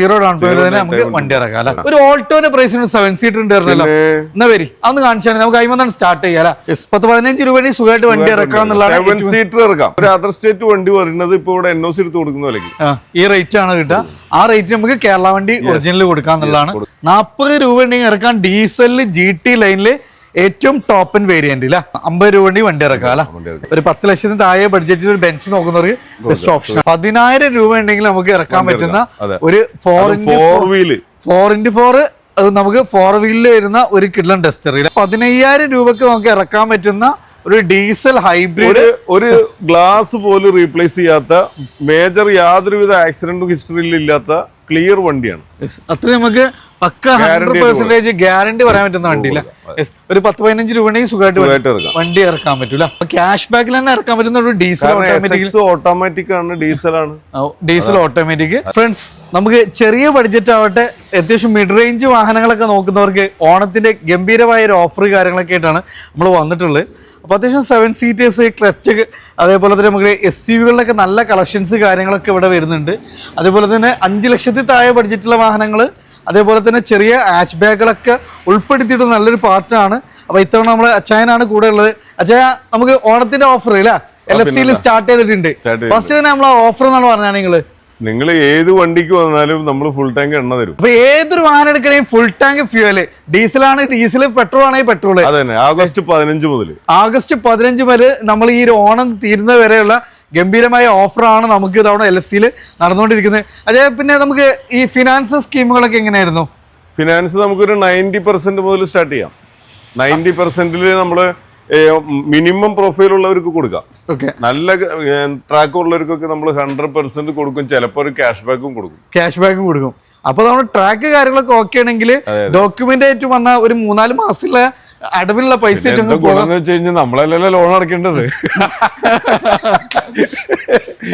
Zero down payment തന്നെ നമുക്ക് വണ്ടി ഇറക്കാം അല്ലെ? ഒരു ഓൾട്ടോന്റെ പ്രൈസിന് സെവൻ സീറ്റർ ഉണ്ടായിരുന്നല്ലോ എന്നാ വരി അന്ന് കാണിച്ചാൽ നമുക്ക് അയിമന്നാണ് സ്റ്റാർട്ട് ചെയ്യാം പത്ത് പതിനഞ്ച് രൂപ സുഖമായിട്ട് വണ്ടി ഇറക്കാം എന്നുള്ളതാണ് സെവൻ സീറ്റർ ഇറക്കാം. ഒരു അതർ സ്റ്റേറ്റ് വണ്ടി പറയുന്നത് ഇപ്പൊ ഇവിടെ എൻ ഒ സി എടുത്ത് കൊടുക്കുന്ന വിലക്ക് ഈ റേറ്റ് ആണ് കിട്ടുക ആ റേറ്റ് നമുക്ക് കേരള വണ്ടി ഒറിജിനൽ കൊടുക്കാം എന്നുള്ളതാണ്. നാൽപ്പത് രൂപ ഉണ്ടെങ്കിൽ ഇറക്കാൻ ഡീസലിൽ ജി ടി ലൈനിൽ ഏറ്റവും ടോപ്പൻ വേരിയന്റ് അല്ല? അമ്പത് രൂപ വേണ്ടി വണ്ടി ഇറക്കാം. അല്ല ഒരു പത്ത് ലക്ഷത്തിന് താഴെ ബഡ്ജറ്റിൽ ഒരു ബെൻസ് നോക്കുന്നവർക്ക് ബെസ്റ്റ് ഓപ്ഷൻ പതിനായിരം രൂപ ഉണ്ടെങ്കിൽ നമുക്ക് ഇറക്കാൻ പറ്റുന്ന ഒരു four four wheel four into four നമുക്ക് ഫോർ വീലിൽ വരുന്ന ഒരു കിഡ്ലൻ ഡസ്റ്റർ പതിനയ്യായിരം രൂപക്ക് നമുക്ക് ഇറക്കാൻ പറ്റുന്ന ഒരു ഡീസൽ ഹൈബ്രിഡ് ഒരു ഗ്ലാസ് പോലും റീപ്ലേസ് ചെയ്യാത്ത മേജർ യാതൊരുവിധ ആക്സിഡന്റ് ഹിസ്റ്ററിയിൽ ഇല്ലാത്ത ക്ലിയർ വണ്ടിയാണ്. അത്ര നമുക്ക് പക്ക ഹൺഡ്രഡ് പെർസെന്റേജ് ഗ്യാരണ്ടി പറയാൻ പറ്റുന്ന വണ്ടിയില്ല. ഒരു പത്ത് പതിനഞ്ച് രൂപ ഉണ്ടെങ്കിൽ സുഖമായിട്ട് വണ്ടി ഇറക്കാൻ പറ്റൂല. ക്യാഷ് ബാക്കിൽ തന്നെ ഇറക്കാൻ പറ്റുന്ന ഒരു ഡീസൽ ഓട്ടോമാറ്റിക് ഓട്ടോമാറ്റിക് ആണ് ഡീസലാണ് ഡീസൽ ഓട്ടോമാറ്റിക് ഫ്രണ്ട്സ് നമുക്ക് ചെറിയ ബഡ്ജറ്റ് ആവട്ടെ അത്യാവശ്യം മിഡ് റേഞ്ച് വാഹനങ്ങളൊക്കെ നോക്കുന്നവർക്ക് ഓണത്തിന്റെ ഗംഭീരമായ ഒരു ഓഫർ കാര്യങ്ങളൊക്കെ ആയിട്ടാണ് നമ്മൾ വന്നിട്ടുള്ളത്. അപ്പോൾ അത്യാവശ്യം സെവൻ സീറ്റേഴ്സ് ക്ലച്ച് അതേപോലെ തന്നെ നമുക്ക് എസ് യു വികളിലൊക്കെ നല്ല കളക്ഷൻസ് കാര്യങ്ങളൊക്കെ ഇവിടെ വരുന്നുണ്ട്. അതേപോലെ തന്നെ അഞ്ച് ലക്ഷത്തിൽ താഴെ ബഡ്ജറ്റുള്ള വാഹനങ്ങൾ അതേപോലെ തന്നെ ചെറിയ ആച്ച് ബാഗുകളൊക്കെ ഉൾപ്പെടുത്തിയിട്ട് നല്ലൊരു പാർട്ടാണ് അപ്പോൾ ഇത്തവണ നമ്മൾ അച്ചായനാണ് കൂടെ ഉള്ളത്. അച്ചായ നമുക്ക് ഓണത്തിന്റെ ഓഫർ അല്ലേ എൽ എഫ് സിയിൽ സ്റ്റാർട്ട് ചെയ്തിട്ടുണ്ട്. ചെയ്തിട്ടുണ്ട്. ഫസ്റ്റ് തന്നെ നമ്മൾ ഓഫർ എന്നാണ് പറഞ്ഞാൽ നിങ്ങൾ നിങ്ങൾ ഏത് വണ്ടിക്ക് വന്നാലും നമ്മൾ ഫുൾ ടാങ്ക് എണ്ണ തരും. അപ്പൊ ഏതൊരു വാഹനം എടുക്കണേ ഫുൾ ടാങ്ക് ഫ്യൂവൽ ഡീസലാണ് ഡീസൽ പെട്രോൾ ആണെങ്കിൽ പെട്രോൾ അതെ ആഗസ്റ്റ് പതിനഞ്ച് മുതൽ. ആഗസ്റ്റ് പതിനഞ്ച് മുതൽ നമ്മൾ ഈ ഒരു ഓണം തീരുന്ന വരെയുള്ള ഗംഭീരമായ ഓഫറാണ് നമുക്ക് ഇതവണ എൽ എഫ് സിയിൽ നടന്നുകൊണ്ടിരിക്കുന്നത്. അതേ പിന്നെ നമുക്ക് ഈ ഫിനാൻസ് സ്കീമുകളൊക്കെ എങ്ങനെയായിരുന്നു? ഫിനാൻസ് നമുക്കൊരു നയന്റി പെർസെന്റ് മുതൽ സ്റ്റാർട്ട് ചെയ്യാം. നയന്റി പെർസെന്റിൽ നമ്മൾ മിനിമം പ്രൊഫൈൽ ഉള്ളവർക്ക് കൊടുക്കാം. ഓക്കെ. നല്ല ട്രാക്ക് ഉള്ളവർക്കൊക്കെ നമ്മൾ ഹൺഡ്രഡ് പെർസെന്റ് കൊടുക്കും. ചിലപ്പോൾ ഒരു ക്യാഷ് ബാക്കും കൊടുക്കും. ക്യാഷ് ബാക്കും കൊടുക്കും. അപ്പൊ നമ്മുടെ ട്രാക്ക് കാര്യങ്ങളൊക്കെ ഓക്കെ ആണെങ്കിൽ ഡോക്യുമെന്റ് ആയിട്ട് വന്ന ഒരു മൂന്നാൽ മാസമുള്ള അടവിലുള്ള പൈസ ഗുണം വെച്ച് കഴിഞ്ഞാൽ നമ്മളല്ലല്ലോ ലോൺ അടക്കേണ്ടത്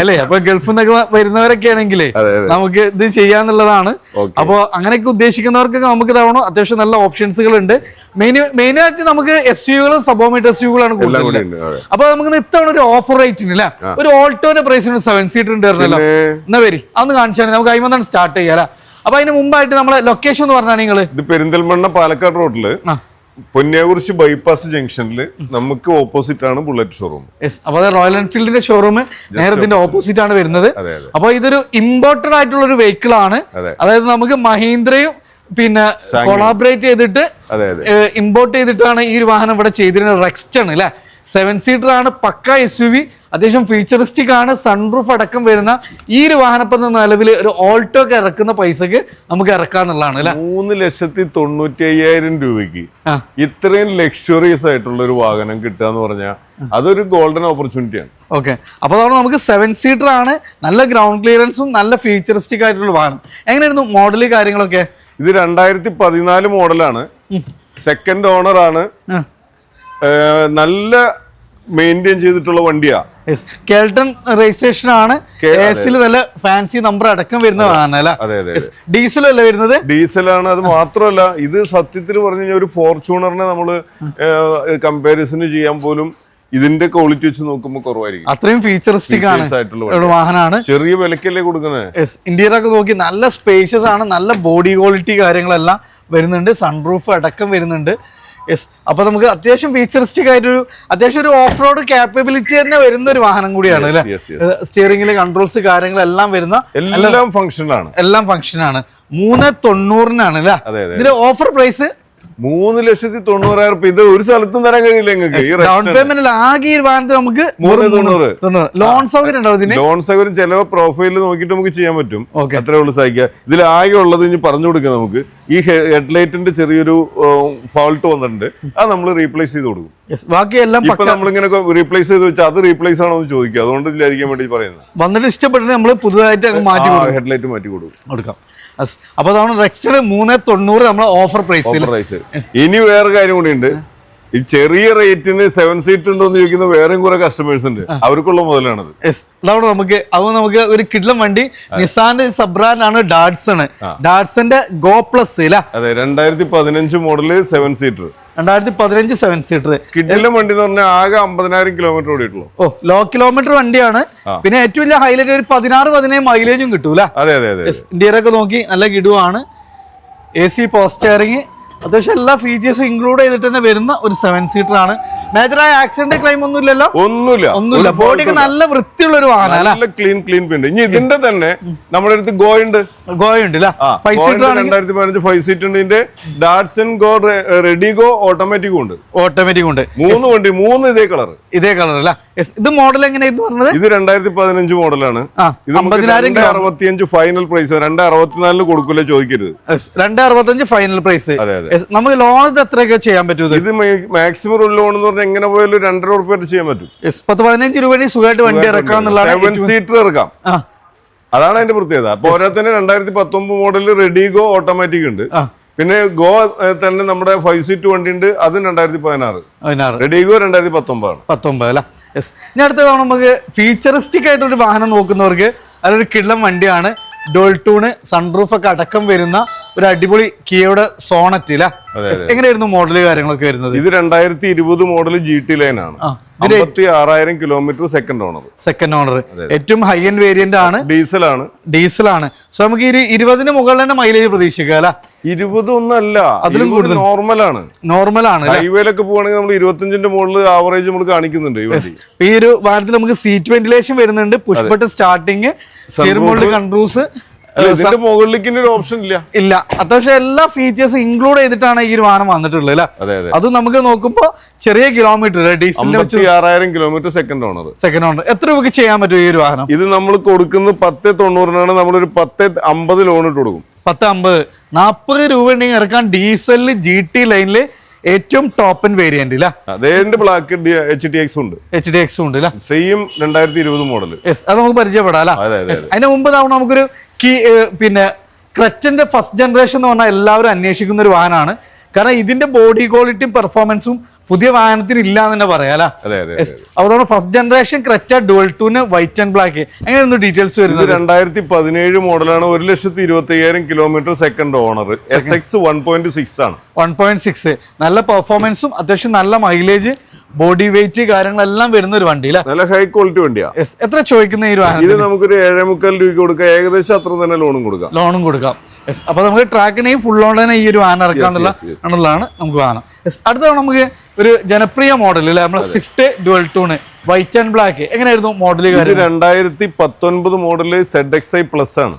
അല്ലേ അപ്പൊ ഗൾഫിൽ നിന്നൊക്കെ വരുന്നവരൊക്കെ ആണെങ്കിലേ. നമുക്ക് ഇത് ചെയ്യാന്നുള്ളതാണ്. അപ്പൊ അങ്ങനെയൊക്കെ ഉദ്ദേശിക്കുന്നവർക്കൊക്കെ നമുക്ക് തവണ അത്യാവശ്യം നല്ല ഓപ്ഷൻസുകൾ ഉണ്ട് മെയിൻ മെയിൻ ആയിട്ട് നമുക്ക് എസ് യുകളും സബോമീറ്റർ എസ് യുകളാണ് കൂടുതൽ ഉണ്ട് അപ്പൊ നമുക്ക് ഇത്തവണ ഒരു ഓഫർ റേറ്റിന് അല്ല ഒരു ഓൾട്ടോന്റെ പ്രൈസിന് സെവൻ സീറ്റർ ഉണ്ടായിരുന്നല്ലോ എന്നാ വരി? അന്ന് കാണിച്ചാണ്. നമുക്ക് അയിമന്നാണ് സ്റ്റാർട്ട് ചെയ്യാല അപ്പൊ അതിന് മുമ്പായിട്ട് നമ്മളെ ലൊക്കേഷൻ എന്ന് പറഞ്ഞാൽ നിങ്ങൾ ഇത് പെരിന്തൽമണ്ണ പാലക്കാട് റോഡിൽ ആ. പൊന്നിയാകുറിശി ബൈപ്പാസ് ജംഗ്ഷനിൽ നമുക്ക് ഓപ്പോസിറ്റ് ആണ് ബുള്ളറ്റ് ഷോറൂം യെസ് അപ്പൊ റോയൽ എൻഫീൽഡിന്റെ ഷോറൂം നേരെ ഇതിന്റെ ഓപ്പോസിറ്റ് ആണ് വരുന്നത്. അതെ അതെ. അപ്പൊ ഇതൊരു ഇമ്പോർട്ടഡ് ആയിട്ടുള്ള ഒരു വെഹിക്കിൾ ആണ് അതായത് നമുക്ക് മഹീന്ദ്രയും പിന്നെ കൊളാബറേറ്റ് ചെയ്തിട്ട് ഇമ്പോർട്ട് ചെയ്തിട്ടാണ് ഈ ഒരു വാഹനം ഇവിടെ ചെയ്തിരുന്നത്. റെക്സ്റ്റൺ അല്ലെ? സെവൻ സീറ്റർ ആണ് പക്ക എസ് യു വി അത്യാവശ്യം ഫീച്ചറിസ്റ്റിക് ആണ് സൺറൂഫ് അടക്കം വരുന്ന ഈ ഒരു വാഹനപ്പം നിലവിൽ ഒരു ഓൾട്ടോ ഒക്കെ ഇറക്കുന്ന പൈസക്ക് നമുക്ക് ഇറക്കാന്നുള്ളതാണ് അല്ലെ? മൂന്ന് ലക്ഷത്തി തൊണ്ണൂറ്റി അയ്യായിരം രൂപയ്ക്ക് ഇത്രയും ലക്ഷറീസ് ആയിട്ടുള്ള ഒരു വാഹനം കിട്ടുക എന്ന് പറഞ്ഞാൽ അതൊരു ഗോൾഡൻ ഓപ്പർച്യൂണിറ്റിയാണ് ഓക്കെ അപ്പോൾ അതുകൊണ്ട് നമുക്ക് സെവൻ സീറ്റർ ആണ് നല്ല ഗ്രൗണ്ട് ക്ലിയറൻസും നല്ല ഫീച്ചറിസ്റ്റിക് ആയിട്ടുള്ള വാഹനം. എങ്ങനെയായിരുന്നു മോഡൽ കാര്യങ്ങളൊക്കെ? ഇത് രണ്ടായിരത്തി പതിനാല് മോഡലാണ് സെക്കൻഡ് ഓണർ ആണ്. നല്ല മെയിന്റെയിൻ ചെയ്തിട്ടുള്ള വണ്ടിയാ. യെസ് കേൾട്ടൺ രജിസ്ട്രേഷൻ ആണ്. കേസിൽ നല്ല ഫാൻസി നമ്പർ അടക്കം വരുന്നതാണ് ഡീസൽ അല്ല? അതെ ഡീസലും വരുന്നത്? ഡീസലാണ് അത് മാത്രമല്ല ഇത് സത്യത്തിൽ പറഞ്ഞു കഴിഞ്ഞാൽ ഒരു ഫോർച്യൂണറിനെ നമ്മൾ കമ്പാരിസന് ചെയ്യാൻ പോലും ഇതിന്റെ ക്വാളിറ്റി വെച്ച് നോക്കുമ്പോൾ കുറവായിരിക്കും. അത്രയും ഫീച്ചറിസ്റ്റിക് ആണ് വാഹനമാണ് ചെറിയ വിലക്കല്ലേ കൊടുക്കുന്നത് ഒക്കെ നോക്കി നല്ല സ്പേഷ്യസ് ആണ് നല്ല ബോഡി ക്വാളിറ്റി കാര്യങ്ങളെല്ലാം വരുന്നുണ്ട്. സൺറൂഫ് അടക്കം വരുന്നുണ്ട്. യെസ് അപ്പൊ നമുക്ക് അത്യാവശ്യം ഫീച്ചറിസ്റ്റിക് ആയിട്ടൊരു അത്യാവശ്യം ഒരു ഓഫ് റോഡ് കാപ്പബിലിറ്റി തന്നെ വരുന്ന ഒരു വാഹനം കൂടിയാണ് അല്ലെ? yes. കൺട്രോൾസ് കാര്യങ്ങളെല്ലാം വരുന്ന എല്ലാം ഫംഗ്ഷനാണ് എല്ലാം ഫംഗ്ഷൻ ആണ്. മൂന്ന് തൊണ്ണൂറിനാണ് അല്ലെ. ഇതിന്റെ ഓഫർ പ്രൈസ് മൂന്ന് ലക്ഷത്തി തൊണ്ണൂറായിരം ഇത് ഒരു സ്ഥലത്തും തരാൻ കഴിയില്ല നിങ്ങൾക്ക്. ഡൗൺ പേയ്മെന്റ് ആകെ വാഹനത്തിൽ നമുക്ക് തൊണ്ണൂറ്. ലോൺ സൗകര്യം ഉണ്ടാവും ലോൺ സൗകര്യം ചില പ്രൊഫൈലിൽ നോക്കിയിട്ട് നമുക്ക് ചെയ്യാൻ പറ്റും. എത്രയേ അത്രേ ഉള്ളൂ സഹായിക്കുക ഇതിൽ ആകെ ഉള്ളത് ഇനി പറഞ്ഞു കൊടുക്കാം നമുക്ക്. ഈ ഹെഡ്ലൈറ്റിന്റെ ചെറിയൊരു ഫോൾട്ട് വന്നിട്ടുണ്ട്. അത് നമ്മൾ റീപ്ലേസ് ചെയ്ത് കൊടുക്കും. ബാക്കി എല്ലാം ഇപ്പൊ നമ്മളിങ്ങനെ റീപ്ലേസ് ചെയ്ത് വെച്ചാൽ അത് റീപ്ലേസ് ആണോ എന്ന് ചോദിക്കുക. അതുകൊണ്ട് ഇതിലായിരിക്കാൻ വേണ്ടി പറയുന്നത്. വന്നിട്ട് ഇഷ്ടപ്പെട്ടിട്ട് നമ്മൾ പുതുതായിട്ട് മാറ്റി കൊടുക്കും. ഹെഡ്ലൈറ്റ് മാറ്റി കൊടുക്കും. കൊടുക്കാം. അപ്പൊ നമ്മൾ റെക്സ്റ്റഡ് മൂന്ന് തൊണ്ണൂറ് നമ്മളെ ഓഫർ പ്രൈസിൽ പ്രൈസ് ഇനി വേറെ കാര്യം കൂടി ഉണ്ട്. ഈ ചെറിയ റേറ്റിന് സെവൻ സീറ്റ് ഉണ്ടോ എന്ന് ചോദിക്കുന്ന വേറെയും കുറെ കസ്റ്റമേഴ്സ് ഉണ്ട്. അവർക്കുള്ള മുതലാണത്. അതാണ് നമുക്ക് അത് നമുക്ക് ഒരു കിഡ്ലം വണ്ടി. നിസാന്റെ സബ് ബ്രാൻഡ് ആണ് ഡാഡ്സൺ ഡാഡ്സന്റെ ഗോ പ്ലസ് അതെ രണ്ടായിരത്തി പതിനഞ്ച് മോഡൽ സെവൻ സീറ്റർ രണ്ടായിരത്തി പതിനഞ്ച് സെവൻ സീറ്റർ കിഡിലും വണ്ടി എന്ന് പറഞ്ഞാൽ ആകെ അമ്പതിനായിരം കിലോമീറ്റർ ഓടിയിട്ടുള്ളൂ. ഓ ലോ കിലോമീറ്റർ വണ്ടിയാണ്. പിന്നെ ഏറ്റവും വലിയ ഹൈലൈറ്റ് ഒരു പതിനാറ് പതിനേഴ് മൈലേജും കിട്ടൂല. അതെ അതെ അതെ ഇന്ത്യയിലൊക്കെ നോക്കി നല്ല കിടുവാണ്. എ സി പോസ്റ്റ് പോസ്റ്ററിങ് അത്യാവശ്യം എല്ലാ ഫീച്ചേഴ്സും ഇൻക്ലൂഡ് ചെയ്തിട്ട് തന്നെ വരുന്ന ഒരു സെവൻ സീറ്റർ ആണ്. മേജറായ ആക്സിഡന്റ് ക്ലെയിം ഒന്നും ഇല്ലല്ലോ. ഒന്നുമില്ല. ഒന്നുമില്ല. ഒരു ബോഡിയൊക്കെ നല്ല വൃത്തിയുള്ള ഒരു വാഹനം നല്ല ക്ലീൻ ക്ലീൻ ഉണ്ട് ഇനി ഇതിന്റെ തന്നെ നമ്മുടെ അടുത്ത് ഗോ ഉണ്ട്. ഗോയുണ്ട് ഉണ്ട് ഫൈവ് സീറ്റർ രണ്ടായിരത്തി പതിനഞ്ച് ഫൈവ് സീറ്റ് ഉണ്ട്. ഇതിന്റെ ഡാറ്റ്സൺ ഗോ റെഡി ഗോ ഓട്ടോമാറ്റിക്കും ഉണ്ട്. ഓട്ടോമാറ്റിക് ഉണ്ട്. മൂന്ന് വണ്ടി മൂന്ന് ഇതേ കളർ ഇതേ കളർ അല്ല? ഇത് മോഡൽ എങ്ങനെയായിരുന്നു പറഞ്ഞത്? ഇത് രണ്ടായിരത്തി പതിനഞ്ച് മോഡലാണ് ഇത് അറുപത്തിയഞ്ച് ഫൈനൽ പ്രൈസ് രണ്ട് അറുപത്തിനാലിന് കൊടുക്കില്ല ചോദിക്കരുത്. രണ്ട് അറുപത്തഞ്ച് ഫൈനൽ പ്രൈസ് അതെ. നമുക്ക് ലോൺ എത്രയൊക്കെ ചെയ്യാൻ പറ്റും ഇത്? മാക്സിമം മാക്സിമം ലോൺ എന്ന് പറഞ്ഞാൽ എങ്ങനെ പോയാലും രണ്ടര ഉറുപ്പ്യ ചെയ്യാൻ പറ്റും. പത്ത് പതിനഞ്ച് രൂപ സുഖമായിട്ട് വണ്ടി ഇറക്കാം എന്നുള്ളതാണ് സീറ്റർ ഇറക്കാം. അതാണ് അതിന്റെ പ്രത്യേകത. അപ്പൊ തന്നെ രണ്ടായിരത്തി പത്തൊമ്പത് മോഡലിൽ റെഡി ഗോ ഓട്ടോമാറ്റിക് ഉണ്ട്. പിന്നെ ഗോ തന്നെ നമ്മുടെ ഫൈവ് സീറ്റ് വണ്ടി ഉണ്ട്. അതും രണ്ടായിരത്തി പതിനാറ്. റെഡിഗോ റെഡി ഗോ രണ്ടായിരത്തി പത്തൊമ്പതാണ് പത്തൊമ്പത് അല്ല? യെസ് ഇനി അടുത്ത തവണ നമുക്ക് ഫീച്ചറിസ്റ്റിക് ആയിട്ട് ഒരു വാഹനം നോക്കുന്നവർക്ക് അതൊരു കിള്ളം വണ്ടിയാണ്. ഡോൾട്ടൂണ് സൺറൂഫ് ഒക്കെ അടക്കം വരുന്ന ഒരു അടിപൊളി കിയയുടെ സോണറ്റ് എങ്ങനെയായിരുന്നു മോഡൽ കാര്യങ്ങളൊക്കെ വരുന്നത്? ഇത് രണ്ടായിരത്തി ഇരുപത് മോഡൽ ജി ടി ലൈൻ ആണ് അമ്പത്തി ആറായിരം kilometre second owner second owner ഏറ്റവും ഹൈ എൻഡ് വേരിയന്റ് ആണ്. ഡീസൽ ആണ്. ഡീസൽ ആണ്. സോ നമുക്ക് ഈ ഇരുപതിന് മുകളിൽ തന്നെ മൈലേജ് പ്രതീക്ഷിക്കാം അല്ല? ഇരുപത് ഒന്നല്ല അതിലും കൂടുതൽ. നോർമൽ ആണ്. നോർമൽ ആണ്? ഹൈവേയിലൊക്കെ പോകണമെങ്കിൽ നമ്മൾ ഇരുപത്തഞ്ചിന്റെ മുകളിൽ ആവറേജ് നമ്മൾ കാണിക്കുന്നുണ്ട് ഈ ഒരു വാഹനത്തിൽ നമുക്ക് സീറ്റ് വെന്റിലേഷൻ വരുന്നുണ്ട്. പുഷ്പട്ട് സ്റ്റാർട്ടിങ് കൺട്രൂസ് ഇതിന്റെ മുകളിലേക്ക് ഒരു ഓപ്ഷൻ ഇല്ല. ഇല്ല. അത്യാവശ്യം എല്ലാ ഫീച്ചേഴ്സും ഇൻക്ലൂഡ് ചെയ്തിട്ടാണ് ഈ ഒരു വാഹനം വന്നിട്ടുള്ളത് അല്ലേ? അതെ നമുക്ക് നോക്കുമ്പോൾ ചെറിയ കിലോമീറ്റർ വെച്ച് ആറായിരം kilometre second owner second owner എത്ര രൂപയ്ക്ക് ചെയ്യാൻ പറ്റും ഈ ഒരു വാഹനം? ഇത് നമ്മൾ കൊടുക്കുന്നത് പത്ത് തൊണ്ണൂറിനാണ് നമ്മളൊരു പത്ത് അമ്പത് ലോൺ ഇട്ട് കൊടുക്കും. പത്ത് അമ്പത്. നാൽപ്പത് രൂപ ഉണ്ടെങ്കിൽ ഇറക്കാൻ ഡീസലിൽ ജി ടി ലൈനിൽ ഏറ്റവും ടോപ്പ് ആൻഡ് വേരിയന്റ് അതേന്റെ ബ്ലാക്ക് എച്ച് ഡി എക്സ് ഉണ്ട്. എച്ച് ഡി എക്സ് ഉണ്ട് സെയിം രണ്ടായിരത്തി ഇരുപത് മോഡൽ യെസ് അത് നമുക്ക് പരിചയപ്പെടാം. അതിന് മുമ്പ് തവണ നമുക്കൊരു കീ പിന്നെ ക്രച്ചന്റെ ഫസ്റ്റ് ജനറേഷൻ എന്ന് പറഞ്ഞാൽ എല്ലാവരും അന്വേഷിക്കുന്ന ഒരു വാഹനമാണ്. കാരണം ഇതിന്റെ ബോഡി ക്വാളിറ്റിയും പെർഫോമൻസും പുതിയ വാഹനത്തിന് ഇല്ല എന്ന് തന്നെ പറയാം. അതുകൊണ്ട് first generation Creta dual tone white and black എങ്ങനെയായിരുന്നു ഡീറ്റെയിൽസ് വരുന്നത്? രണ്ടായിരത്തി പതിനേഴ് മോഡലാണ് ഒരു ലക്ഷത്തി ഇരുപത്തി അയ്യായിരം kilometre second owner S X one point six ആണ്. വൺ പോയിന്റ് സിക്സ് നല്ല പെർഫോമൻസും അത്യാവശ്യം നല്ല മൈലേജ് ബോഡി വെയിറ്റ് കാര്യങ്ങളെല്ലാം വരുന്ന ഒരു വണ്ടി അല്ലേ നല്ല ഹൈ ക്വാളിറ്റി വണ്ടിയാ. എത്ര ചോദിക്കുന്ന ഈ വാഹനം ഇത് നമുക്കൊരു ഏഴേ മുക്കാൽ രൂപയ്ക്ക് കൊടുക്കാം. ഏകദേശം അത്ര തന്നെ ലോണും കൊടുക്കാം. ലോണും കൊടുക്കാം. യെസ് അപ്പൊ നമുക്ക് ട്രാക്കിനെയും ഫുൾ ഓൺ തന്നെ ഈ ഒരു വാഹനം ഇറക്കാന്നുള്ള. എന്നുള്ളതാണ് നമുക്ക് വാഹനം യെസ് അടുത്ത നമുക്ക് ഒരു ജനപ്രിയ മോഡൽ അല്ലെ നമ്മളെ Swift dual tone white and black എങ്ങനെയായിരുന്നു മോഡൽ രണ്ടായിരത്തി പത്തൊൻപത് model Z X I plus ആണ്.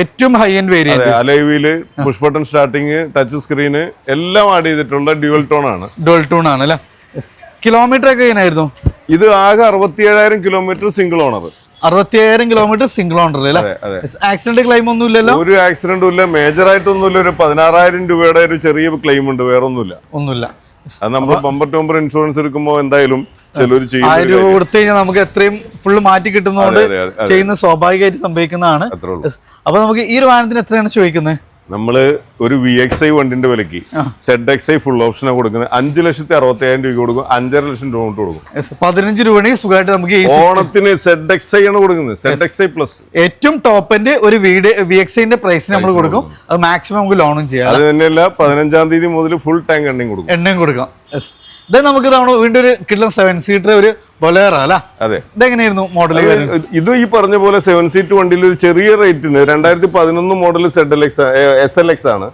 ഏറ്റവും high end variant അലൈവിൽ push button starting touch screen എല്ലാം ആഡ് ചെയ്തിട്ടുള്ള ഡ്യുവൽ ടോൺ ആണ്. ഡ്യുവൽ ടൂൺ ആണ് അല്ലെ? കിലോമീറ്റർ ഒക്കെ എങ്ങനെയായിരുന്നു? ഇത് ആകെ അറുപത്തിയേഴായിരം കിലോമീറ്റർ സിംഗിൾ ഓണർ അറുപത്തിയായിരം കിലോമീറ്റർ സിംഗിൾ ഓണർ അല്ലേ? ആക്സിഡന്റ് ക്ലെയിം ഒന്നും ഇല്ലല്ലോ? ഒരു ആക്സിഡന്റും ഇല്ല. മേജർ ആയിട്ടൊന്നുമില്ല. ഒരു പതിനാറായിരം രൂപയുടെ ഒരു ചെറിയ ക്ലെയിം ഉണ്ട്. വേറെ ഒന്നുമില്ല. ഒന്നുമില്ല അത് നമ്മൾ ബമ്പർ ടു ബമ്പർ ഇൻഷുറൻസ് എടുക്കുമ്പോൾ എന്തായാലും ചിലർ ചെയ്യും. ആയിരം രൂപ കൊടുത്തു കഴിഞ്ഞാൽ നമുക്ക് എത്രയും ഫുള്ള് മാറ്റി കിട്ടുന്നതുകൊണ്ട്. ചെയ്യുന്ന സ്വാഭാവികമായിട്ട് സംഭവിക്കുന്നതാണ്. അപ്പൊ നമുക്ക് ഈ ഒരു വാഹനത്തിന് എത്രയാണ് ചോദിക്കുന്നത്? നമ്മൾ ഒരു വി എക്സ് ഐ വണ്ടിന്റെ വിലക്ക് സെഡ് എക്സ് ഐ ഫുൾ ഓപ്ഷനാണ് കൊടുക്കുന്നത്. അഞ്ച് ലക്ഷത്തി അറുപത്തി രൂപ കൊടുക്കും. അഞ്ചര ലക്ഷം രൂപ കൊണ്ട് കൊടുക്കും. പതിനഞ്ച് രൂപയാണെങ്കിൽ സുഖമായിട്ട് നമുക്ക് ഓണത്തിന് സെഡ് എക്സ് ഐ ആണ് കൊടുക്കുന്നത്. സെഡ് എക്സ് ഐ പ്ലസ് ഏറ്റവും ടോപ്പിന്റെ ഒരു വീട് വി എക്സ് ഐന്റെ പ്രൈസ് നമ്മൾ കൊടുക്കും. അത് മാക്സിമം നമുക്ക് ലോണും ചെയ്യാം. അത് തന്നെയല്ല പതിനഞ്ചാം തീയതി മുതൽ ഫുൾ ടാങ്ക് എണ്ണയും കൊടുക്കും. എണ്ണയും കൊടുക്കാം. ഇത് നമുക്ക് തവണ വീണ്ടും ഒരു കിട്ടുന്ന സെവൻ സീറ്റർ ഒരു ബൊലേറ അല്ല? അതെ. ഇതെങ്ങനെയായിരുന്നു മോഡൽ ഇത് ഈ പറഞ്ഞ പോലെ സെവൻ സീറ്റ് വണ്ടിയിൽ ഒരു ചെറിയ റേറ്റിന് രണ്ടായിരത്തി പതിനൊന്ന് model Z L X S L X ആണ്.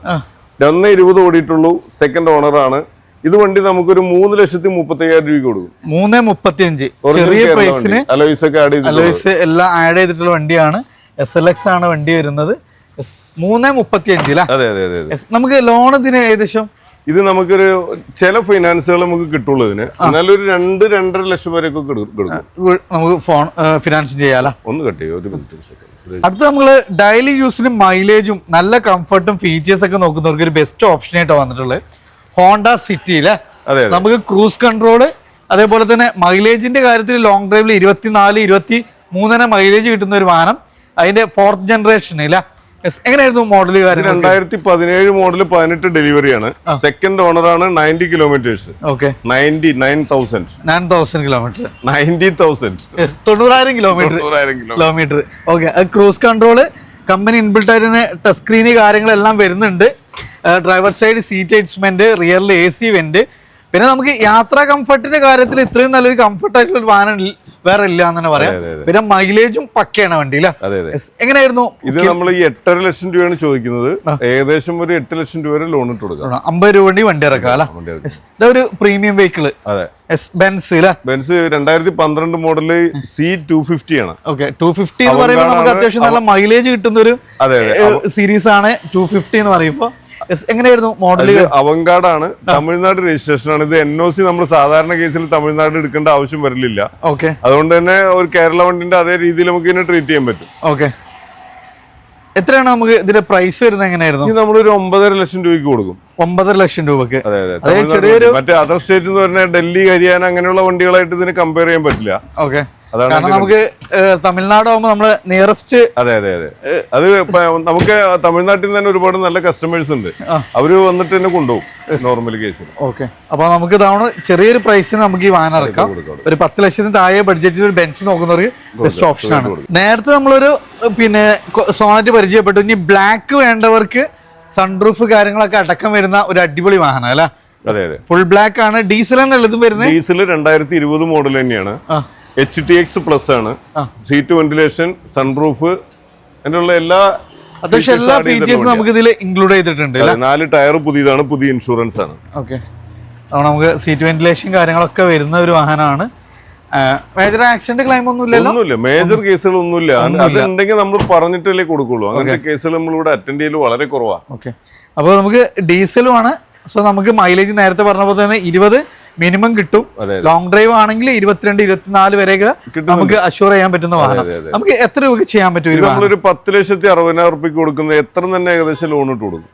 ഒന്ന് ഇരുപത് ഓടിയിട്ടുള്ളൂ സെക്കൻഡ് ഓണർ ആണ്. ഇത് വണ്ടി നമുക്കൊരു മൂന്ന് ലക്ഷത്തി മുപ്പത്തി അയ്യായിരം രൂപ കൊടുക്കും. മൂന്ന് മുപ്പത്തിയഞ്ച്. ചെറിയ പ്രൈസിന് അലോയ്സ് ഒക്കെ ആഡ് അലോയ്സ് എല്ലാം ആഡ് ചെയ്തിട്ടുള്ള വണ്ടിയാണ്. എസ് എൽ എക്സ് ആണ് വണ്ടി വരുന്നത്. മൂന്ന് മുപ്പത്തി അഞ്ചിലാ നമുക്ക് ലോൺ ഇതിന് ഏകദേശം ഇത് നമുക്കൊരു ചില ഫൈനാൻസുകൾ നമുക്ക് കിട്ടുള്ളൂ ഇതിന്. എന്നാലും ഒരു രണ്ട് രണ്ടര ലക്ഷം വരെയൊക്കെ നമുക്ക് ഫോൺ ഫിനാൻസ് ചെയ്യാലോ? ഒന്ന് കട്ട് ചെയ്യും ഒരു മിനിറ്റ് അടുത്ത് നമ്മൾ ഡെയിലി യൂസിനും മൈലേജും നല്ല കംഫർട്ടും ഫീച്ചേഴ്സ് ഒക്കെ നോക്കുന്നവർക്ക് ഒരു ബെസ്റ്റ് ഓപ്ഷൻ ആയിട്ടാണ് വന്നിട്ടുള്ളത് ഹോണ്ട സിറ്റിയിലെ നമുക്ക് ക്രൂസ് കൺട്രോൾ അതേപോലെ തന്നെ മൈലേജിന്റെ കാര്യത്തിൽ ലോങ് ഡ്രൈവിൽ ഇരുപത്തിനാല് ഇരുപത്തി മൂന്നര മൈലേജ് കിട്ടുന്ന ഒരു വാഹനം. അതിന്റെ ഫോർത്ത് Yes. എങ്ങനെയായിരുന്നു മോഡൽ രണ്ടായിരത്തി പതിനേഴ് മോഡൽ പതിനെട്ട് ഡെലിവറിയാണ് സെക്കൻഡ് ഓണർ ആണ് ninety kilometres okay ninety nine thousand nine thousand kilometre ninety thousand തൊണ്ണൂറായിരം kilometre kilo kilometre okay cruise control company inbuilt ആയിട്ട് ടച്ച് സ്ക്രീന് കാര്യങ്ങളെല്ലാം വരുന്നുണ്ട്. ഡ്രൈവർ സൈഡ് സീറ്റ് അഡ്ജസ്റ്റ്മെന്റ് റിയറിൽ എ സി വെന്റ് പിന്നെ നമുക്ക് യാത്രാ കംഫർട്ടിന്റെ കാര്യത്തിൽ ഇത്രയും നല്ലൊരു കംഫർട്ട് ആയിട്ടുള്ള ഒരു വാഹനം വേറെ ഇല്ല എന്ന് തന്നെ പറയാം. പിന്നെ മൈലേജും പക്കയാണ് വണ്ടി എങ്ങനെയായിരുന്നു? ഇത് നമ്മൾ ഈ എട്ടര ലക്ഷം രൂപയാണ് ചോദിക്കുന്നത്. ഏകദേശം ഒരു എട്ട് ലക്ഷം രൂപ വരെ ലോൺ ഇട്ട് കൊടുക്കാം. അമ്പത് രൂപ വണ്ടി വണ്ടി ഇറക്കാം. അല്ലേ ഇതൊരു പ്രീമിയം വെഹിക്കിൾ അതെ. ബെൻസ് ബെൻസ് രണ്ടായിരത്തി പന്ത്രണ്ട് മോഡൽ സി ടു ഫിഫ്റ്റി ആണ്. ഓക്കെ ടു ഫിഫ്റ്റി എന്ന് പറയുമ്പോൾ നമുക്ക് അത്യാവശ്യം നല്ല മൈലേജ് കിട്ടുന്ന ഒരു സീരീസ് ആണ് ടു ഫിഫ്റ്റി എന്ന് പറയുമ്പോൾ. എങ്ങനെയായിരുന്നു മോഡൽ അവങ്കാടാണ്. തമിഴ്നാട് രജിസ്ട്രേഷൻ ആണ് ഇത് എൻ ഒ സി നമ്മൾ സാധാരണ കേസിൽ തമിഴ്നാട് എടുക്കേണ്ട ആവശ്യം വരില്ല ഓക്കെ അതുകൊണ്ട് തന്നെ ഒരു കേരള വണ്ടിന്റെ അതേ രീതിയിൽ നമുക്ക് ഇതിനെ ട്രീറ്റ് ചെയ്യാൻ പറ്റും. ഓക്കെ എത്രയാണ് നമുക്ക് ഇതിന്റെ പ്രൈസ് വരുന്നത് എങ്ങനെയായിരുന്നു? നമ്മളൊരു ഒമ്പതര ലക്ഷം രൂപയ്ക്ക് കൊടുക്കും. ഒമ്പതര ലക്ഷം രൂപക്ക്. അതെ ചെറിയൊരു- മറ്റേ അതർ സ്റ്റേറ്റ് എന്ന് പറഞ്ഞാൽ ഡൽഹി ഹരിയാന അങ്ങനെയുള്ള വണ്ടികളായിട്ട് ഇതിനെ കമ്പയർ ചെയ്യാൻ പറ്റില്ല. ഓക്കെ കാരണം നമുക്ക് തമിഴ്നാട് ആകുമ്പോൾ നമ്മൾ നിയറസ്റ്റ് അതെ അതെ അതെ. അത് നമുക്ക് തമിഴ്നാട്ടിൽ നിന്ന് തന്നെ ഒരുപാട് നല്ല കസ്റ്റമേഴ്സ് ഉണ്ട്. അവർ വന്നിട്ട് തന്നെ കൊണ്ടുപോകും നോർമൽ കേസിൽ ഓക്കെ അപ്പൊ നമുക്ക് ഇതാണ് ചെറിയൊരു പ്രൈസിന് നമുക്ക് ഈ വാഹനം ഇറക്കാം. ഒരു പത്ത് ലക്ഷത്തിന് താഴെ ബഡ്ജറ്റിൽ ഒരു ബെൻസ് നോക്കുന്നവർക്ക് ബെസ്റ്റ് ഓപ്ഷൻ ആണ്. നേരത്തെ നമ്മളൊരു പിന്നെ സോണറ്റ് പരിചയപ്പെട്ടു. ഇനി ബ്ലാക്ക് വേണ്ടവർക്ക് സൺറൂഫ് കാര്യങ്ങളൊക്കെ അടക്കം വരുന്ന ഒരു അടിപൊളി വാഹനം അല്ല? അതെ അതെ. ഫുൾ ബ്ലാക്ക് ആണ്. ഡീസൽ തന്നെ വരുന്നത്? ഡീസൽ രണ്ടായിരത്തി ഇരുപത് മോഡൽ തന്നെയാണ്. എച്ച് ടി എക്സ് പ്ലസ് ആണ്. സീറ്റ് വെന്റിലേഷൻ സൺപ്രൂഫ് അതിനുള്ള എല്ലാ അത്യാവശ്യം എല്ലാ ഫീച്ചേഴ്സും നമുക്ക് ഇതിൽ ഇൻക്ലൂഡ് ചെയ്തിട്ടുണ്ട് നാല് ടയർ പുതിയതാണ് പുതിയ ഇൻഷുറൻസ് ആണ്. ഓക്കെ. അപ്പോൾ നമുക്ക് സീറ്റ് വെന്റിലേഷൻ കാര്യങ്ങളൊക്കെ വരുന്ന ഒരു വാഹനമാണ്. മേജർ ആക്സിഡന്റ് ക്ലൈം ഒന്നും ഇല്ലല്ലോ? ഒന്നുമില്ല മേജർ കേസുകൾ ഒന്നുമില്ല. അതുണ്ടെങ്കിൽ നമ്മൾ പറഞ്ഞിട്ടല്ലേ കൊടുക്കുള്ളൂ. അങ്ങനത്തെ കേസുകൾ നമ്മൾ ഇവിടെ അറ്റൻഡ് ചെയ്യൽ വളരെ കുറവാണ് ഓക്കെ. അപ്പോൾ നമുക്ക് ഡീസലും ആണ്. സോ നമുക്ക് മൈലേജ് നേരത്തെ പറഞ്ഞ പോലെ തന്നെ ഇരുപത് മിനിമം കിട്ടും. ലോങ് ഡ്രൈവ് ആണെങ്കിൽ ഇരുപത്തിരണ്ട് ഇരുപത്തിനാല് വരെ നമുക്ക് അഷ്യൂർ ചെയ്യാൻ പറ്റുന്ന വാഹനം. നമുക്ക് എത്ര രൂപ ചെയ്യാൻ പറ്റും നമ്മളൊരു പത്ത് ലക്ഷത്തി അറുപതിനായിരം റുപ്യക്ക് കൊടുക്കുന്നത് എത്ര തന്നെ ഏകദേശം ലോൺ ഇട്ട് കൊടുക്കും.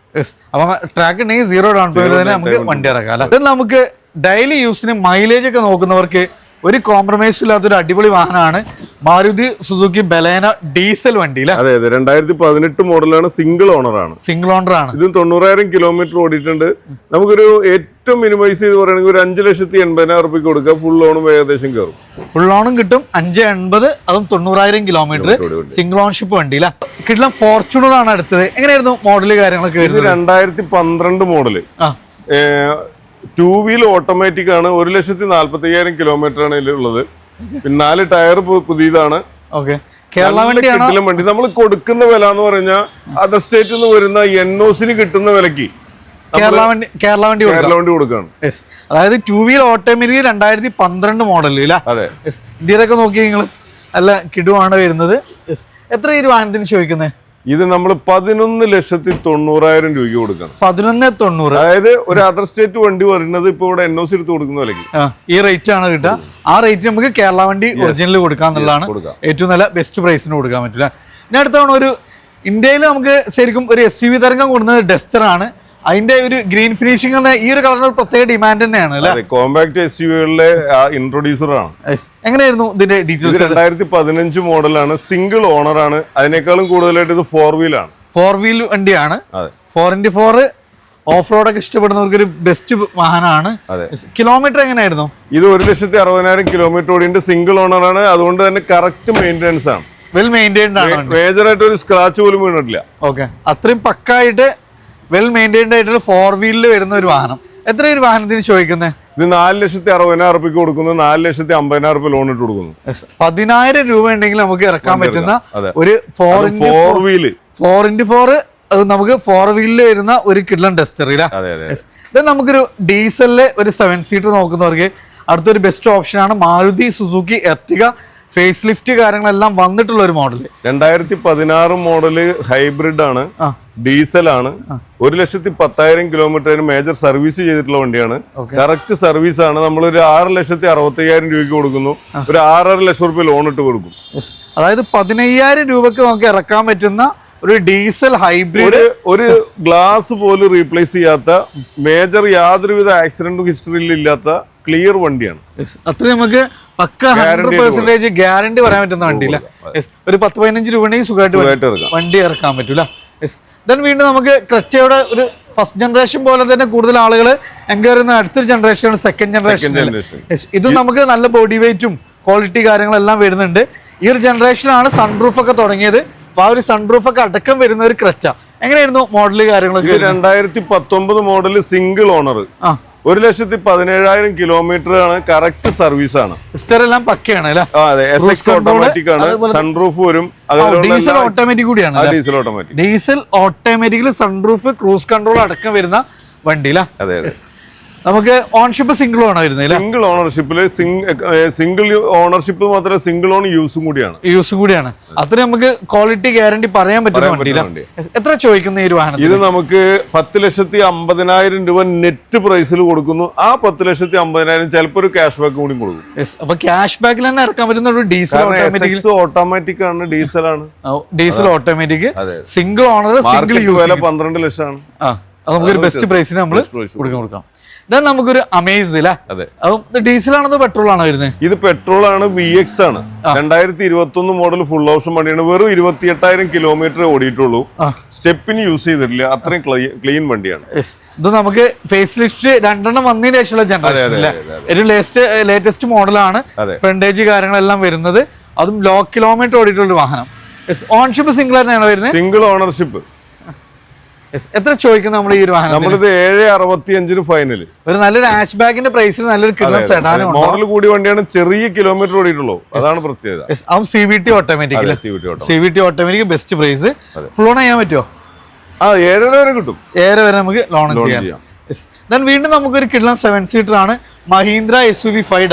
അപ്പൊ ട്രാക്ക് ഉണ്ടെങ്കിൽ സീറോ ഡൗൺ പേയ്മെന്റ് തന്നെ നമുക്ക് വണ്ടി ഇറക്കാം. അല്ലെ നമുക്ക് ഡെയിലി യൂസിന് മൈലേജ് ഒക്കെ നോക്കുന്നവർക്ക് ഒരു കോംപ്രമൈസ് ഇല്ലാത്ത ഒരു അടിപൊളി വാഹനമാണ് മാരുതി സുസുക്കി ബലേന ഡീസൽ വണ്ടി അതെ അതെ. രണ്ടായിരത്തി പതിനെട്ട് മോഡലാണ് സിംഗിൾ ഓണർ ആണ്. സിംഗിൾ ഓണർ ആണ്. ഇതും തൊണ്ണൂറായിരം കിലോമീറ്റർ ഓടിയിട്ടുണ്ട്. നമുക്കൊരു ഏറ്റവും മിനിമൈസ് ചെയ്ത് പറയുകയാണെങ്കിൽ ഒരു അഞ്ച് ലക്ഷത്തി എൺപതിനായിരം റുപ്യക്ക് കൊടുക്കുക ഫുൾ ഓണും ഏകദേശം കയറും ഫുൾ ഓണും കിട്ടും. അഞ്ച് എൺപത് അതും തൊണ്ണൂറായിരം കിലോമീറ്റർ സിംഗിൾ ഓൺഷിപ്പ് വണ്ടി അല്ലേ കിട്ടുന്ന ഫോർച്യൂണർ ആണ് അടുത്തത്. എങ്ങനെയായിരുന്നു മോഡൽ കാര്യങ്ങളൊക്കെ വരുന്നത്? രണ്ടായിരത്തി പന്ത്രണ്ട് മോഡൽ ടൂ വീൽ ഓട്ടോമാറ്റിക് ആണ്. ഒരു ലക്ഷത്തി നാല്പത്തി അയ്യായിരം കിലോമീറ്റർ ആണ് ഇതിലുള്ളത് പിന്നെ നാല് ടയർ പുതിയതാണ്. ഓക്കെ കേരള വണ്ടിയാണോ? വണ്ടി. നമ്മൾ കൊടുക്കുന്ന വില എന്ന് പറഞ്ഞാൽ അതർ സ്റ്റേറ്റിൽ നിന്ന് വരുന്ന എൻ ഒസിന് കിട്ടുന്ന വിലക്ക്. കേരള വണ്ടി കേരള വണ്ടി കേരള വണ്ടി കൊടുക്കുകയാണ് യെസ് അതായത് ടൂ വീൽ ഓട്ടോമാറ്റിക് രണ്ടായിരത്തി പന്ത്രണ്ട് മോഡൽ അതെ. ഇന്ത്യയിലൊക്കെ നോക്കി നിങ്ങൾ നല്ല കിടുവാണ് വരുന്നത്. എത്ര ഈ വാഹനത്തിന് ചോദിക്കുന്നത് ഇത് നമ്മൾ പതിനൊന്ന് ലക്ഷത്തി തൊണ്ണൂറായിരം രൂപയ്ക്ക് കൊടുക്കണം. പതിനൊന്ന് തൊണ്ണൂറ്. അതായത് ഒരു അതർ സ്റ്റേറ്റ് വണ്ടി വരുന്നത് ഇപ്പൊ ഇവിടെ എൻ ഒ സി എടുത്ത് കൊടുക്കുന്ന വിലക്ക് ഈ റേറ്റ് ആണ് കിട്ടുക. ആ റേറ്റ് നമുക്ക് കേരള വണ്ടി ഒറിജിനൽ കൊടുക്കാന്നുള്ളതാണ് കൊടുക്കാം. ഏറ്റവും നല്ല ബെസ്റ്റ് പ്രൈസിന് കൊടുക്കാൻ പറ്റില്ല. ഞാൻ അടുത്തവണ ഒരു ഇന്ത്യയിൽ നമുക്ക് ശരിക്കും ഒരു എസ് യു വി തരംഗം കൊടുക്കുന്നത് ഡസ്റ്റർ ആണ്. അതിന്റെ ഒരു ഗ്രീൻ ഫിനിഷിംഗ് എന്ന ഈ ഒരു കളറിന് ഒരു പ്രത്യേക ഡിമാൻഡ് തന്നെയാണ് അല്ലേ? കോമ്പാക്ട് എസ് യുകളിലെ ഇൻട്രൊഡ്യൂസർ ആണ്. എങ്ങനെയായിരുന്നു ഇതിന്റെ ഡീറ്റെയിൽസ് രണ്ടായിരത്തി പതിനഞ്ച് മോഡലാണ്. സിംഗിൾ ഓണർ ആണ്. അതിനേക്കാളും കൂടുതലായിട്ട് ഇത് ഫോർ വീൽ ആണ്. ഫോർ വീൽ വണ്ടിയാണ്. ഫോർ ഇന്റി ഫോർ ഓഫ് റോഡൊക്കെ ഇഷ്ടപ്പെടുന്നവർക്ക് ഒരു ബെസ്റ്റ് വാഹനമാണ്. കിലോമീറ്റർ എങ്ങനെയായിരുന്നു? ഇത് ഒരു ലക്ഷത്തി അറുപതിനായിരം കിലോമീറ്റർ ഓടിയിട്ട് സിംഗിൾ ഓണർ ആണ്. അതുകൊണ്ട് തന്നെ കറക്റ്റ് മെയിന്റെനൻസ് ആണ്. വെൽ മെയിന്റൈൻഡ് ആണ് ആയിട്ട് ഒരു സ്ക്രാച്ച് പോലും വീണിട്ടില്ല. ഓക്കെ അത്രയും പക്കായിട്ട് വെൽ മെയിന്റൈൻഡ് ആയിട്ടുള്ള ഫോർ വീലിൽ വരുന്ന ഒരു വാഹനം. എത്ര ഒരു വാഹനത്തിന് ചോദിക്കുന്നത് ഇത് നാല് ലക്ഷത്തി അറുപതിനായിരം റുപ്യക്ക് കൊടുക്കുന്നു. നാല് ലക്ഷത്തി അമ്പതിനായിരം റുപ്യ ലോൺ ഇട്ട് കൊടുക്കുന്നു. പതിനായിരം രൂപ ഉണ്ടെങ്കിൽ നമുക്ക് ഇറക്കാൻ പറ്റുന്ന ഒരു four four wheel four into four നമുക്ക് ഫോർ വീലിൽ വരുന്ന ഒരു കിഡ്ലൻ ഡസ്റ്റർ ഇത് നമുക്കൊരു ഡീസലിലെ ഒരു സെവൻ സീറ്റർ നോക്കുന്നവർക്ക് അടുത്തൊരു ബെസ്റ്റ് ഓപ്ഷൻ ആണ് Maruti Suzuki Ertiga facelift കാര്യങ്ങളെല്ലാം വന്നിട്ടുള്ള ഒരു മോഡൽ രണ്ടായിരത്തി പതിനാറ് മോഡൽ ഹൈബ്രിഡ് ആണ്. ഡീസൽ ആണ് ഒരു ലക്ഷത്തി പത്തായിരം കിലോമീറ്ററിന് മേജർ സർവീസ് ചെയ്തിട്ടുള്ള വണ്ടിയാണ്. കറക്റ്റ് സർവീസ് ആണ്. നമ്മൾ ഒരു ആറ് ലക്ഷത്തി അറുപത്തി അയ്യായിരം രൂപയ്ക്ക് കൊടുക്കുന്നു. ഒരു ആറര ലക്ഷം റുപ്യ ലോൺ ഇട്ട് കൊടുക്കും. അതായത് പതിനയ്യായിരം രൂപക്ക് നമുക്ക് ഇറക്കാൻ പറ്റുന്ന ഒരു ഡീസൽ ഹൈബ്രിഡ് ഒരു ഗ്ലാസ് പോലും റീപ്ലേസ് ചെയ്യാത്ത മേജർ യാതൊരുവിധ ആക്സിഡന്റും ഹിസ്റ്ററിയിൽ ഇല്ലാത്ത ക്ലിയർ വണ്ടിയാണ്. അത്ര നമുക്ക് പക്ക ഹൺഡ്രഡ് പെർസെന്റേജ് ഗ്യാരണ്ടി പറയാൻ പറ്റുന്ന വണ്ടിയില്ല. യെസ് ഒരു പത്ത് പതിനഞ്ച് രൂപ ഉണ്ടെങ്കിൽ സുഖമായിട്ട് വണ്ടി- ഇറക്കാൻ പറ്റൂല. യെസ് ദെൻ വീണ്ടും നമുക്ക് ക്രെറ്റയുടെ ഒരു ഫസ്റ്റ് ജനറേഷൻ പോലെ തന്നെ കൂടുതൽ ആളുകൾ എൻക്വയറി ചെയ്യുന്ന അടുത്തൊരു ജനറേഷനാണ് സെക്കൻഡ് ജനറേഷൻ യെസ് ഇത് നമുക്ക് നല്ല ബോഡി വെയിറ്റും ക്വാളിറ്റി കാര്യങ്ങളെല്ലാം വരുന്നുണ്ട്. ഈ ഒരു ജനറേഷനാണ് സൺറൂഫ് ഒക്കെ തുടങ്ങിയത്. ആ ഒരു സൺറൂഫ് ഒക്കെ അടക്കം വരുന്ന ഒരു ക്രെറ്റ എങ്ങനെയായിരുന്നു മോഡൽ കാര്യങ്ങളൊക്കെ രണ്ടായിരത്തി പത്തൊമ്പത് മോഡൽ സിംഗിൾ ഓണർ ഒരു ലക്ഷത്തി പതിനേഴായിരം കിലോമീറ്റർ ആണ് കറക്റ്റ് സർവീസ് ആണ്. ഇസ്റ്ററെല്ലാം പക്കയാണ് അതെ. എസ് എക്സ് ഓട്ടോമാറ്റിക് ആണ്. സൺറൂഫ് വരും. ഡീസൽ ഓട്ടോമാറ്റിക് കൂടിയാണ് diesel automatic diesel automatically sunroof cruise control അടക്കം വരുന്ന വണ്ടിയിലാ? അതെ അതെ. നമുക്ക് ഓൺഷിപ്പ് സിംഗിൾ ആണ് വരുന്നത് സിംഗിൾ ഓണർഷിപ്പിൽ സിംഗിൾ ഓണർഷിപ്പ് മാത്രമേ സിംഗിൾ ഓൺ യൂസും കൂടിയാണ്. യൂസും കൂടിയാണ്. അത്ര നമുക്ക് ക്വാളിറ്റി ഗ്യാരണ്ടി പറയാൻ പറ്റുന്ന. എത്ര ചോദിക്കുന്ന ഈ വാഹനത്തിന്? ഇത് നമുക്ക് പത്ത് ലക്ഷത്തി അമ്പതിനായിരം രൂപ നെറ്റ് പ്രൈസിൽ കൊടുക്കുന്നു. ആ പത്ത് ലക്ഷത്തി അമ്പതിനായിരം ചിലപ്പോൾ ഒരു ക്യാഷ് ബാക്ക് കൂടി കൊടുക്കും. അപ്പൊ ക്യാഷ് ബാക്കിൽ തന്നെ ഇറക്കാൻ പറ്റുന്ന ഒരു ഡീസൽ ഓട്ടോമാറ്റിക് ആണ് ഡീസൽ ആണ്. Diesel automatic single owner single use പന്ത്രണ്ട് ലക്ഷമാണ്. ആ നമുക്ക് നമുക്കൊരു ബെസ്റ്റ് പ്രൈസിന് നമ്മൾ കൊടുക്കാൻ കൊടുക്കാം. ഇതാ നമുക്കൊരു അമേസ് അല്ലേ അതെ. ഡീസൽ ആണോ പെട്രോൾ ആണോ വരുന്നത് ഇത് പെട്രോൾ ആണ് വി എക്സ് ആണ്. രണ്ടായിരത്തി ഇരുപത്തി ഒന്ന് മോഡൽ ഫുൾ ഓപ്ഷൻ വണ്ടിയാണ് വെറും ഇരുപത്തി എട്ടായിരം കിലോമീറ്റർ ഓടിയിട്ടുള്ളൂ സ്റ്റെപ്പിന് യൂസ് ചെയ്തിട്ടില്ല. അത്രയും ക്ലീൻ വണ്ടിയാണ്. ഇത് നമുക്ക് ഫേസ് ലിസ്റ്റ് രണ്ടെണ്ണം വന്നതിന് ശേഷമുള്ള ജനറേഷൻ ഒരു ലേറ്റസ്റ്റ് ലേറ്റസ്റ്റ് മോഡലാണ്. ഫ്രണ്ടേജ് കാര്യങ്ങളെല്ലാം വരുന്നത്. അതും ലോ കിലോമീറ്റർ ഓടിയിട്ടുള്ള വാഹനം. ഓൺഷിപ്പ് സിംഗിൾ തന്നെയാണ് വരുന്നത്? Single ownership. എത്ര ചോദിക്കുന്നു നമ്മൾ ഈ ഒരു വാഹനം നമ്മളിത് ഏഴ് അറുപത്തി അഞ്ചിന് ഫൈനൽ ഒരു നല്ലൊരു ആഷ് ബാഗിന്റെ പ്രൈസിൽ നല്ലൊരു സെഡാനും മോഡൽ കൂടി വണ്ടിയാണ് ചെറിയ കിലോമീറ്റർ ഓടിയിട്ടുള്ളൂ. അതാണ് പ്രത്യേകത. അവൻ C V T automatic. C V T automatic best price full on ചെയ്യാൻ പറ്റുമോ ആ ഏഴര വരെ കിട്ടും. ഏഴര വരെ നമുക്ക് ലോൺ ചെയ്യാം. ദെൻ വീണ്ടും നമുക്കൊരു കിഡ്ലൻ സെവൻ സീറ്റർ ആണ്. Mahindra S U V five.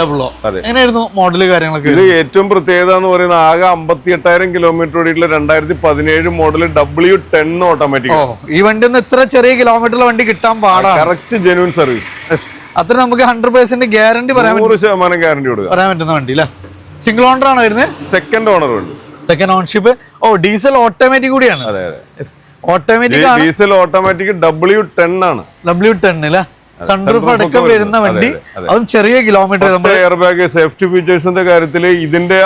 എങ്ങനെയായിരുന്നു മോഡൽ കാര്യങ്ങളൊക്കെ? ഇത് ഏറ്റവും പ്രത്യേകത എന്ന് പറയുന്നത് ആകെ അമ്പത്തി എട്ടായിരം കിലോമീറ്റർ ഓടിയിട്ടുള്ള രണ്ടായിരത്തി പതിനേഴ് മോഡൽ ഡബ്ല്യു ടെൻ ഓട്ടോമാറ്റിക് ഈ വണ്ടി ഒന്ന് ഇത്ര ചെറിയ കിലോമീറ്ററിലെ വണ്ടി കിട്ടാൻ പാടാണ്. Correct genuine service. അത്ര നമുക്ക് ഹൺഡ്രഡ് പെർസെന്റ് ഗ്യാരണ്ടി പറയാൻ നൂറ് ശതമാനം ഗ്യാരണ്ടി കൊടുക്കുക. പറയാൻ പറ്റുന്ന വണ്ടി അല്ലേ? സിംഗിൾ ഓണർ ആണോ വരുന്നത്? സെക്കൻഡ് ഓണർ ഉണ്ട്. സെക്കൻഡ് ഓൺഷിപ്പ് ഓ ഡീസൽ ഓട്ടോമാറ്റിക് കൂടിയാണ്. അതെ അതെ. Automatic diesel automatic W ten ആണ്. ഡബ്ല്യു ടെൻ അല്ലേ? സൺറൂഫ് അടക്കം വരുന്ന. വണ്ടി. അതെ, ചെറിയ കിലോമീറ്റർ നമ്മുടെ എയർ ബാഗ് സേഫ്റ്റി ഫീച്ചേഴ്സിന്റെ കാര്യത്തിൽ ഇതിന്റെ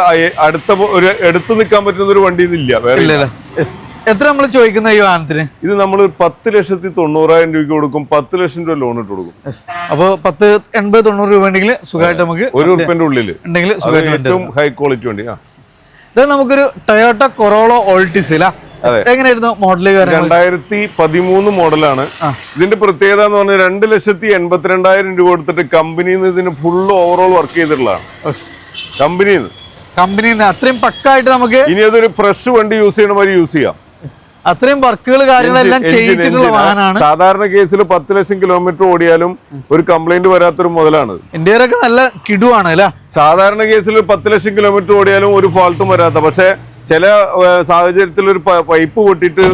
അടുത്ത ഒരു എടുത്തു നിൽക്കാൻ പറ്റുന്ന ഒരു വണ്ടി ഇതില്ല. വേറെ എത്ര നമ്മൾ ചോദിക്കുന്ന ഈ വാഹനത്തിന്? ഇത് നമ്മൾ പത്ത് ലക്ഷത്തി തൊണ്ണൂറായിരം രൂപയ്ക്ക് കൊടുക്കും. പത്ത് ലക്ഷം രൂപ ലോൺ ഇട്ട് കൊടുക്കും. അപ്പോൾ അപ്പൊ പത്ത് എൺപത് തൊണ്ണൂറ് രൂപ ഉണ്ടെങ്കിൽ സുഖമായിട്ട് നമുക്ക് ഒരു ഉറുപ്പിന്റെ ഉള്ളിൽ ഉണ്ടെങ്കിൽ ഏറ്റവും ഹൈ ക്വാളിറ്റി വണ്ടി ഇത് നമുക്കൊരു ടൊയോട്ട കൊറോളോ ഓൾട്ടിസ് ഇല്ല എങ്ങനെയായിരുന്നു മോഡൽ രണ്ടായിരത്തി പതിമൂന്ന് മോഡലാണ്. ഇതിന്റെ പ്രത്യേകത എന്ന് പറഞ്ഞാൽ രണ്ട് ലക്ഷത്തി എൺപത്തിരണ്ടായിരം രൂപ കൊടുത്തിട്ട് കമ്പനിയിൽ നിന്ന് ഇതിന് ഫുൾ ഓവറോൾ വർക്ക് ചെയ്തിട്ടുള്ളതാണ്. കമ്പനിയിൽ നിന്ന്. കമ്പനി അത്രയും പക്കായിട്ട് നമുക്ക് ഇനി അതൊരു ഫ്രഷ് വണ്ടി യൂസ് ചെയ്യണ മാതിരി യൂസ് ചെയ്യാം. അത്രയും വർക്കുകൾ കാര്യങ്ങളെല്ലാം ചെയ്യിച്ചിട്ടുള്ള. വാഹനമാണ്. സാധാരണ കേസിൽ പത്ത് ലക്ഷം കിലോമീറ്റർ ഓടിയാലും ഒരു കംപ്ലൈന്റ് വരാത്തൊരു മുതലാണ് ഇന്ത്യയിലൊക്കെ നല്ല കിടുവാണ് അല്ലേ? സാധാരണ കേസിൽ പത്ത് ലക്ഷം കിലോമീറ്റർ ഓടിയാലും ഒരു ഫോൾട്ടും വരാത്ത. പക്ഷെ ചില സാഹചര്യത്തിൽ ഒരു പൈപ്പ് പൊട്ടിട്ട്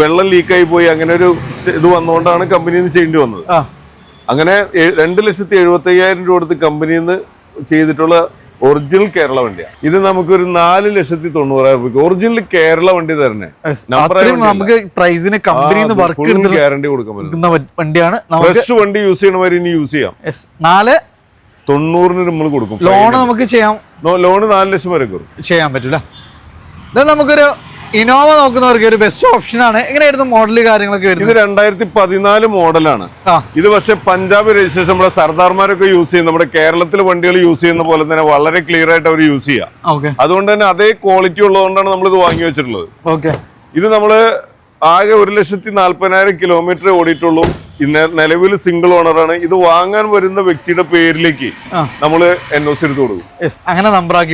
വെള്ളം ലീക്കായി പോയി അങ്ങനെ ഒരു ഇത് വന്നുകൊണ്ടാണ് കമ്പനിയിൽ നിന്ന് ചെയ്യേണ്ടി വന്നത്. അങ്ങനെ രണ്ട് ലക്ഷത്തി എഴുപത്തി അയ്യായിരം രൂപ കൊടുത്ത് കമ്പനിയിൽ നിന്ന് ചെയ്തിട്ടുള്ള ഒറിജിനൽ കേരള വണ്ടിയാണ് ഇത് നമുക്കൊരു നാല് ലക്ഷത്തി തൊണ്ണൂറായിരം രൂപ ഒറിജിനൽ കേരള വണ്ടി തന്നെ. നമുക്ക് പ്രൈസിന് കമ്പനിന്ന് വർക്ക് ഗ്യാരണ്ടി കൊടുക്കാൻ പറ്റും. വണ്ടിയാണ്. നമുക്ക് ഫ്രഷ് വണ്ടി യൂസ് ചെയ്യണ വരെ ഇനി യൂസ് ചെയ്യാം. നാല് തൊണ്ണൂറിന് നമ്മൾ കൊടുക്കും. ലോൺ നമുക്ക് ചെയ്യാം. ലോൺ നാല് ലക്ഷം വരെ ചെയ്യാൻ പറ്റൂല. ഇത് നമുക്കൊരു ഇനോവ നോക്കുന്നവർക്ക് ഒരു ബെസ്റ്റ് ഓപ്ഷൻ ആണ്. എങ്ങനെയായിരുന്നു മോഡൽ കാര്യങ്ങളൊക്കെ ഇത് വരുന്നത് രണ്ടായിരത്തി പതിനാല് മോഡലാണ് ഇത് പക്ഷെ പഞ്ചാബ് രജിസ്ട്രേഷൻ നമ്മുടെ സർദാർമാരൊക്കെ യൂസ് ചെയ്യും നമ്മുടെ കേരളത്തിൽ വണ്ടികൾ യൂസ് ചെയ്യുന്ന പോലെ തന്നെ വളരെ ക്ലിയർ ആയിട്ട് അവർ യൂസ് ചെയ്യുക അതുകൊണ്ട് തന്നെ അതേ ക്വാളിറ്റി ഉള്ളതുകൊണ്ടാണ് നമ്മൾ ഇത് വാങ്ങി വെച്ചിട്ടുള്ളത്. ഓക്കെ ഇത് നമ്മൾ ആകെ ഒരു ലക്ഷത്തി നാല്പതിനായിരം കിലോമീറ്റർ ഓടിയിട്ടുള്ളൂ. ഇന്ന് നിലവിൽ സിംഗിൾ ഓണറാണ് ഇത് വാങ്ങാൻ വരുന്ന വ്യക്തിയുടെ പേരിലേക്ക്. നമ്മൾ എൻ ഒ സി എടുത്ത് കൊടുക്കും. അങ്ങനെ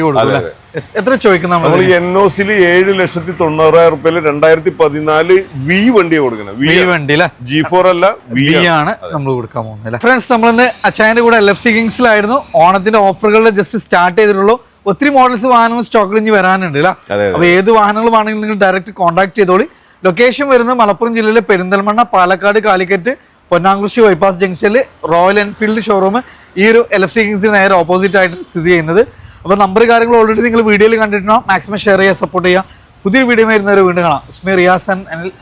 കൊടുക്കും യെസ് എത്ര ചോദിക്കുന്ന നമ്മൾ എൻ ഒ സിയിൽ ഏഴ് ലക്ഷത്തി തൊണ്ണൂറായിരം റുപ്യയിൽ രണ്ടായിരത്തി പതിനാല് വി വണ്ടിയാണ് കൊടുക്കുന്നത് വി വണ്ടി ജി ഫോർ അല്ല വി ആണ്. നമ്മൾ കൊടുക്കാൻ പോകുന്നത് ഫ്രണ്ട്സ് നമ്മളിന്ന് അച്ചായന്റെ കൂടെ എൽ എഫ് സി കിങ്സിലായിരുന്നു ഓണത്തിന്റെ ഓഫറുകളിൽ ജസ്റ്റ് സ്റ്റാർട്ട് ചെയ്തിട്ടുള്ളൂ. ഒത്തിരി മോഡൽസ് വാഹനങ്ങൾ സ്റ്റോക്കിൽ ഇനി വരാനുണ്ട് അല്ലേ? അപ്പൊ ഏത് വാഹനങ്ങൾ വേണമെങ്കിലും നിങ്ങൾ ഡയറക്റ്റ് കോൺടാക്ട് ചെയ്തോളി. ലൊക്കേഷൻ വരുന്നത് മലപ്പുറം ജില്ലയിലെ പെരിന്തൽമണ്ണ പാലക്കാട് കാലിക്കറ്റ് പൊന്നാംകുറിശി ബൈപ്പാസ് ജംഗ്ഷനിൽ റോയൽ എൻഫീൽഡ് ഷോറൂം ഈ ഒരു എൽ എഫ് സി കിങ്സിന് നേരെ ഓപ്പോസിറ്റ് ആയിട്ട് സ്ഥിതി ചെയ്യുന്നത്. അപ്പോൾ നമ്പർ കാര്യങ്ങൾ ഓൾറെഡി നിങ്ങൾ വീഡിയോയിൽ കണ്ടിട്ടുണ്ടോ മാക്സിമം ഷെയർ ചെയ്യുക സപ്പോർട്ട് ചെയ്യുക പുതിയൊരു വീഡിയോ വരുന്നവരെ വീണ്ടും കാണാം. Usmi Riyas and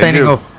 signing off